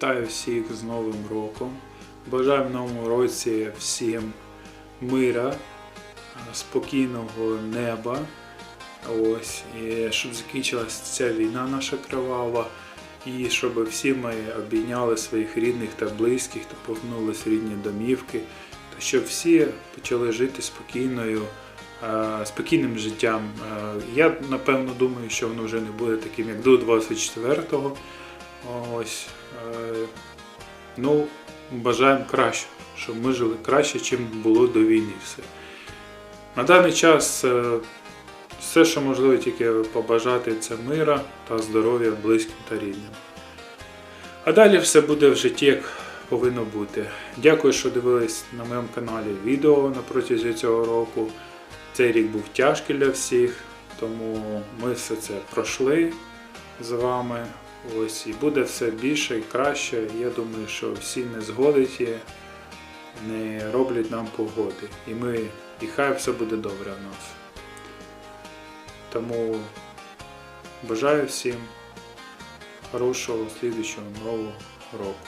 Вітаю всіх з Новим роком. Бажаю в новому році всім мира, спокійного неба. Ось, і щоб закінчилася ця війна наша кривава, і щоб всі ми обійняли своїх рідних та близьких та повернулись рідні домівки, та щоб всі почали жити спокійною, е, спокійним життям. Е, Я напевно думаю, що воно вже не буде таким, як до 24-го. Ось. е, Ну, бажаємо краще, щоб ми жили краще, чим було до війни все. На даний час е, все, що можливо тільки побажати, це мира та здоров'я близьким та рідним. А далі все буде в житті, як повинно бути. Дякую, що дивились на моєму каналі відео на протязі цього року. Цей рік був тяжкий для всіх, тому ми все це пройшли з вами. Ось і буде все більше і краще. Я думаю, що всі не згодять, не роблять нам погоди. І ми, і хай все буде добре в нас. Тому бажаю всім хорошого слідчого нового року.